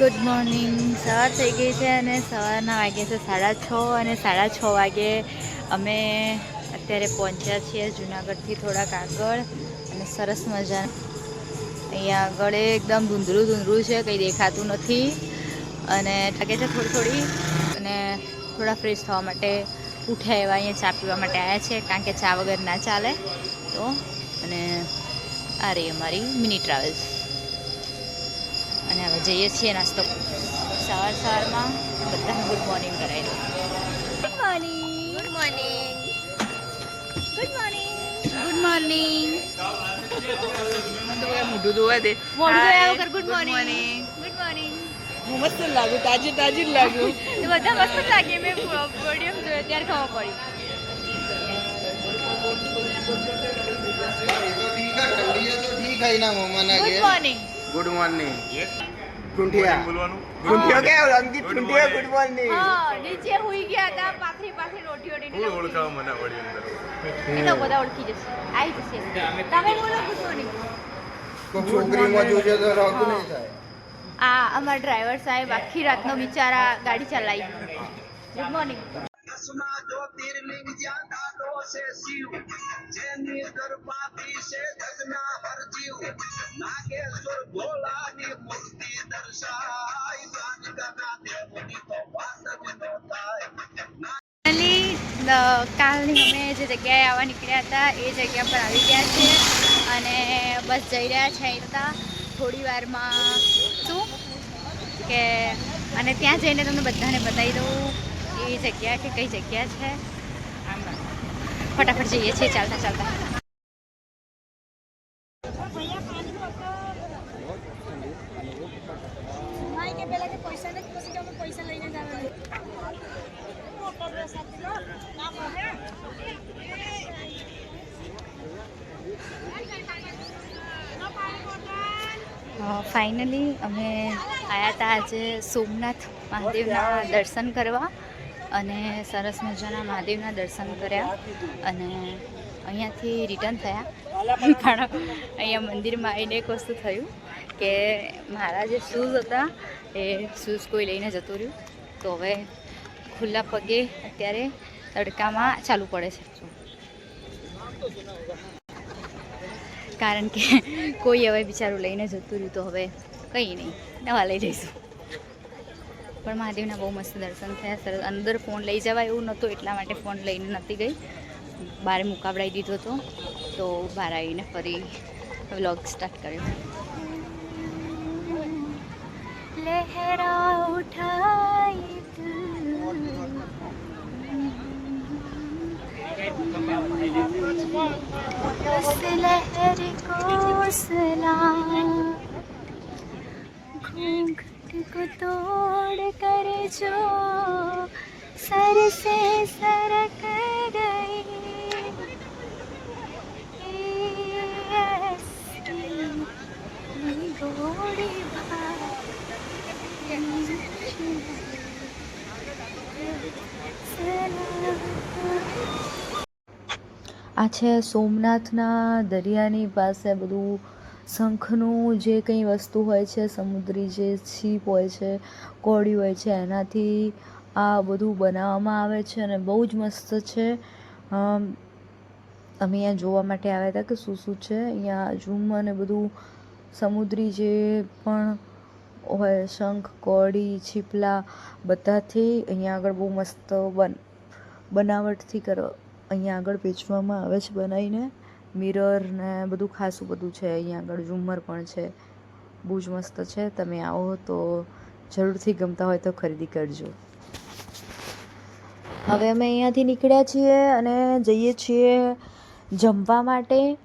Good morning સવાર થઈ ગઈ છે અને સવારના વાગે છે સાડા છ અને સાડા છ વાગે અમે અત્યારે પહોંચ્યા છીએ જુનાગઢથી થોડાક આગળ અને સરસ મજા અહીંયા આગળ એકદમ ધૂંધળું ધૂંધળું છે, કંઈ દેખાતું નથી. અને થાકે છે થોડી થોડી અને થોડા ફ્રેશ થવા માટે ઉઠ્યા એવા, અહીંયા ચા પીવા માટે આવ્યા છે, કારણ કે ચા વગર ના ચાલે. તો અને આ રહી અમારી મિની ટ્રાવેલ્સ અને હવે જઈએ છીએ નાસ્તો સવાર સવારમાં બધાને ગુડ મોર્નિંગ કરાવી દઉં. Good morning good morning good morning good morning મોઢું ગુડ મોર્નિંગ ગુડ મોર્નિંગ હું મસ્ત લાગુ તાજી તાજી લાગ્યું બધા મસ્ત લાગે. મેં પોડિયમ ત્યારે ખબર પડી. ઠંડી ઠીક ના મમ્મા ગુડ મોર્નિંગ ગુડ મોર્નિંગ ગુંઠિયા ગયા હતા પાખરી પાખરી રોટી ઓડી બધા ઓળખી જશે. આવી જશે. આ અમારા ડ્રાઈવર સાહેબ આખી રાતનો બિચારા ગાડી ચલાવી. ગુડ મોર્નિંગ જગ્યાએ આવવા નીકળ્યા હતા, એ જગ્યા પર આવી ગયા છે. અને બસ જઈ રહ્યા છે અહીં થોડી વારમાં શું? કે અને ત્યાં જઈને તમને બધાને બતાવી દઉં એ જગ્યા કે કઈ જગ્યા છે. આમ ફટાફટ જઈએ છીએ, ચાલતા ચાલતા. ફાઇનલી અમે આવ્યા હતા આજે સોમનાથ મહાદેવના દર્શન કરવા અને સરસ મજાના મહાદેવના દર્શન કર્યા અને અહીંયાથી રિટર્ન થયા. પણ અહીંયા મંદિરમાં આવીને એક વસ્તુ થયું કે મારા જે શૂઝ હતા એ શૂઝ કોઈ લઈને જતું રહ્યું. તો હવે ખુલ્લા પગે અત્યારે તડકામાં ચાલુ પડે છે. કારણ કે કોઈ હવે બિચારું લઈને જતું રહ્યું તો હવે કંઈ નહીં. નવા લઈ જઈશું પણ મહાદેવના બહુ મસ્ત દર્શન થયા. સરસ અંદર ફોન લઈ જવાય એવું નહોતું, એટલા માટે ફોન લઈને નથી ગઈ. બહાર મુકાવડાવી દીધો હતો તો બહાર આવીને ફરી વ્લોગ સ્ટાર્ટ કર્યો. લહેરા ઉઠાઈ उस लहर को सलाम घूंघट को तोड़ कर जो सर से सरक गई આ છે સોમનાથના દરિયાની પાસે બધું શંખનું જે કંઈ વસ્તુ હોય છે, સમુદ્રી જે છીપ હોય છે, કોળી હોય છે, એનાથી આ બધું બનાવવામાં આવે છે અને બહુ જ મસ્ત છે. અમે અહીંયા જોવા માટે આવ્યા હતા કે શું શું છે. અહીંયા ઝૂમ અને બધું સમુદ્રી જે પણ હોય, શંખ, કોળી, છીપલા બધાથી અહીંયા આગળ બહુ મસ્ત બન, બનાવટથી કરો અહીંયા આગળ વેચવામાં આવે છે બનાવીને. મિરર ને બધું ખાસું બધું છે. અહીંયા આગળ ઝુમ્મર પણ છે. બહુ જ મસ્ત છે. તમે આવો તો જરૂરથી ગમતા હોય તો ખરીદી કરજો. હવે અમે અહીંયાથી નીકળ્યા છીએ અને જઈએ છીએ જમવા માટે.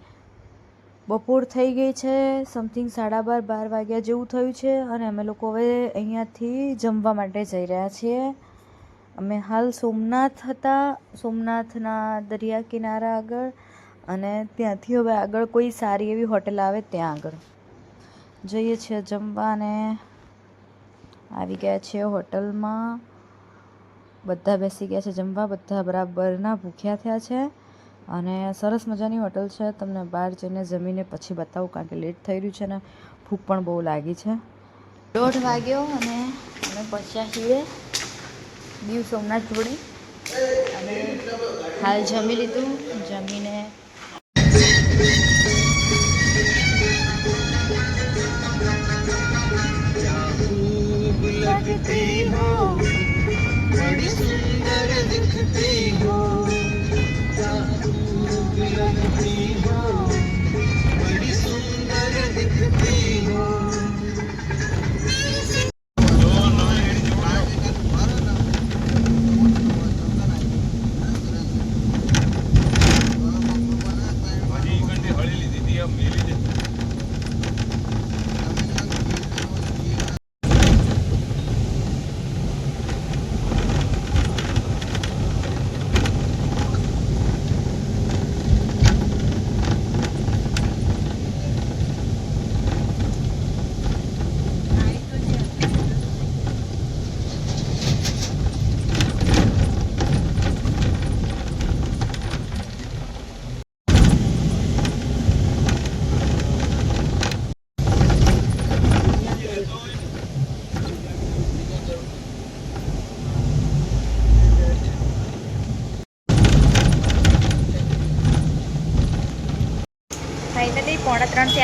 બપોર થઈ ગઈ છે. સમથિંગ સાડા બાર બાર વાગ્યા જેવું થયું છે અને અમે લોકો હવે અહીંયાથી જમવા માટે જઈ રહ્યા છીએ. અમે હાલ સોમનાથ હતા, સોમનાથના દરિયા કિનારા આગળ અને ત્યાંથી હવે આગળ કોઈ સારી એવી હોટેલ આવે ત્યાં આગળ. જઈએ છીએ જમવા અને આવી ગયા છે હોટલમાં. બધા બેસી ગયા છે જમવા, બધા બરાબરના ભૂખ્યા થયા છે અને સરસ મજાની હોટલ છે. તમને બહાર જઈને જમીને પછી બતાવું કારણ કે લેટ થઈ રહ્યું છે ને ભૂખ પણ બહુ લાગી છે. દોઢ વાગ્યો અને અમે પહોંચ્યા છીએ. દીવ સોમનાથ જોડે. અને હાલ જમી લીધું જમીને સુંદર ફાઇનલી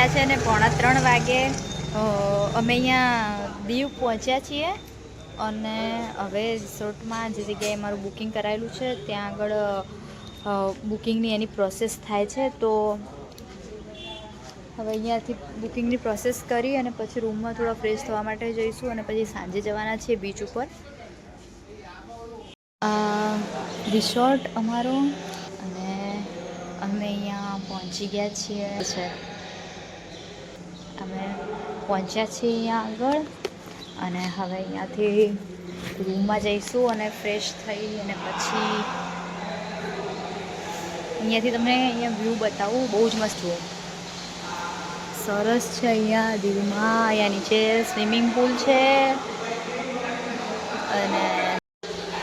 થયા છે અને પોણા ત્રણ વાગે અમે અહીંયા દીવ પહોંચ્યા છીએ. અને હવે રિસોર્ટમાં જે જગ્યાએ મારું બુકિંગ કરાયેલું છે, ત્યાં આગળ બુકિંગની એની પ્રોસેસ થાય છે. તો હવે અહીંયાથી બુકિંગની પ્રોસેસ કરી અને પછી રૂમમાં થોડા ફ્રેશ થવા માટે જઈશું અને પછી સાંજે જવાના છીએ બીચ ઉપર. રિસોર્ટ અમારો અને અમે અહીંયા પહોંચી ગયા છીએ. છે અમે પહોંચ્યા છીએ અહીંયા આગળ અને હવે અહીંયાથી રૂમમાં જઈશું અને ફ્રેશ થઈ અને પછી અહીંયાથી તમને અહીંયા વ્યૂ બતાવું. બહુ જ મસ્ત જુઓ સરસ છે અહીંયા દીવમાં અહીંયા નીચે સ્વિમિંગ પુલ છે. અને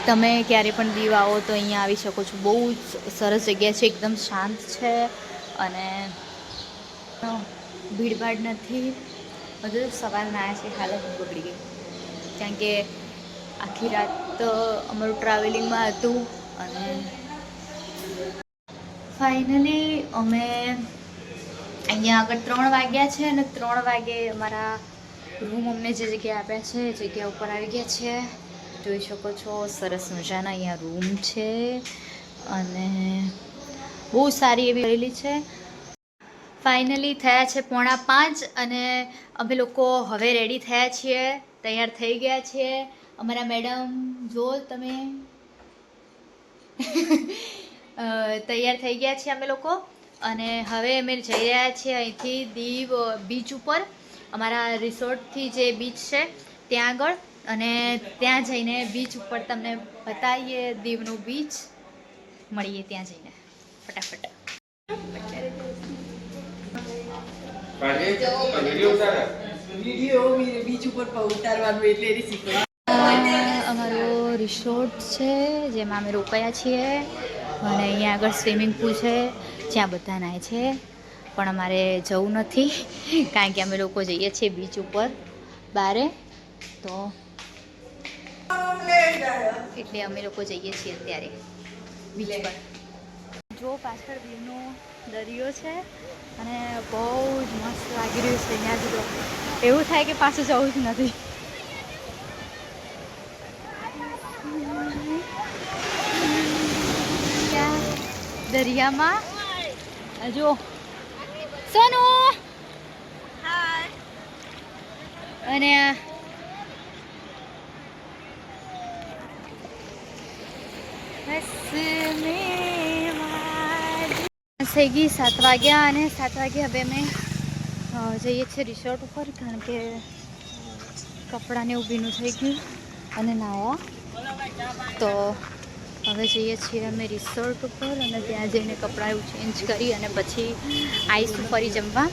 તમે ક્યારે પણ દીવ આવો તો અહીંયા આવી શકો છો. બહુ જ સરસ જગ્યા છે. એકદમ શાંત છે. અને ભીડભાડ નથી. બધું સવારના આવ્યા છે હાલત બગડી ગઈ. કારણ કે આખી રાત અમારું ટ્રાવેલિંગમાં હતું અને ફાઇનલી અમે અહીંયા આગળ ત્રણ વાગ્યા છે અને ત્રણ વાગે અમારા રૂમ અમને જે જગ્યા આપ્યા છે, એ જગ્યા ઉપર આવી ગયા છે. જોઈ શકો છો, સરસ મજાના અહીંયા રૂમ છે અને બહુ સારી એવી રહેલી છે. ફાઇનલી થયા છે પોણા પાંચ અને અમે લોકો હવે રેડી થયા છીએ, તૈયાર થઈ ગયા છીએ. અમારા મેડમ, જો તમે તૈયાર થઈ ગયા છીએ અમે લોકો. અને હવે અમે જઈ રહ્યા છીએ અહીંથી દીવ, બીચ ઉપર. અમારા રિસોર્ટથી જે બીચ છે, ત્યાં આગળ. અને ત્યાં જઈને બીચ ઉપર તમને બતાવીએ, દીવનું બીચ. મળીએ ત્યાં જઈને. ફટાફટ. વીડિયો બીચ ઉપર ઉતારવાનું એટલે એની શીખવા અમારો રિસોર્ટ છે જેમાં અમે રોકાયા છીએ. અને અહીંયા આગળ સ્વિમિંગ પુલ છે જ્યાં બધા નાય છે. પણ અમારે જવું નથી કારણ કે અમે લોકો જઈએ છીએ બીચ ઉપર બારે. તો એટલે અમે લોકો જઈએ છીએ અત્યારે બીચ પર. જો પાછળ વ્યૂનો દરિયો છે અને બહુ જ મસ્ત લાગી રહ્યું છે ત્યાંથી તો એવું થાય કે પાછું જવું જ નથી. દરિયામાં જો સોનુ! અને આ થઈ સાત વાગ્યા અને સાત વાગે હવે અમે જઈએ છીએ રિસોર્ટ ઉપર કારણ કે કપડાને ઊભીનું ભીનું થઈ ગયું અને નાયા તો હવે જઈએ છીએ અમે રિસોર્ટ ઉપર અને ત્યાં જઈને કપડાં એવું ચેન્જ કરી અને પછી આઈસ ફરી જમવા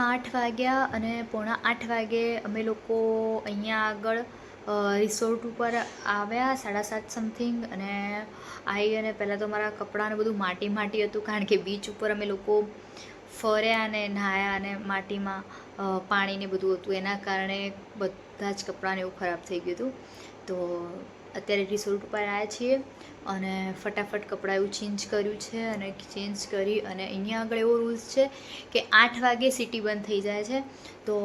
આઠ વાગ્યા અને પોણા આઠ વાગે અમે લોકો અહીંયા આગળ રિસોર્ટ ઉપર આવ્યા, સાડા સાત સમથિંગ, અને આવી અને પહેલાં તો મારા કપડાને બધું માટી માટી હતું, કારણ કે બીચ ઉપર અમે લોકો ફર્યા અને નાહ્યા અને માટીમાં પાણીને બધું હતું. એના કારણે બધા જ કપડાને એવું ખરાબ થઈ ગયું હતું. તો અત્યારે રિસોર્ટ ઉપર આવ્યા છીએ અને ફટાફટ કપડાં એવું ચેન્જ કર્યું છે અને ચેન્જ કરી અને અહીંયા આગળ એવો રૂલ્સ છે કે આઠ વાગે સિટી બંધ થઈ જાય છે. તો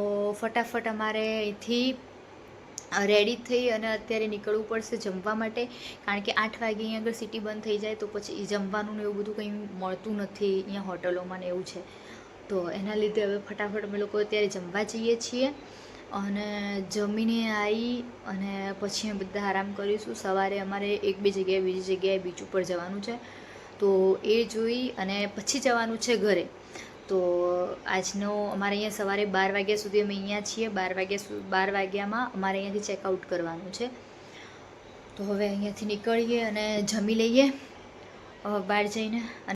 ફટાફટ અમારે અહીંથી રેડી થઈ અને અત્યારે નીકળવું પડશે જમવા માટે. કારણ કે આઠ વાગે અહીંયા આગળ સિટી બંધ થઈ જાય તો પછી જમવાનું ને એવું બધું કંઈ મળતું નથી અહીંયા હોટલોમાં ને એવું છે. તો એના લીધે હવે ફટાફટ અમે લોકો અત્યારે જમવા જઈએ છીએ અને જમીને આવી અને પછી અમે બધા આરામ કરીશું. સવારે અમારે એક બે જગ્યાએ બીજી જગ્યાએ બીચ ઉપર જવાનું છે. તો એ જોઈ અને પછી જવાનું છે ઘરે. તો આજનો અમારે અહીંયા સવારે બાર વાગ્યા સુધી અમે અહીંયા છીએ. બાર વાગ્યા બાર વાગ્યામાં અમારે અહીંયાથી ચેકઆઉટ કરવાનું છે. તો હવે અહીંયાથી નીકળીએ અને જમી લઈએ. બહાર જઈને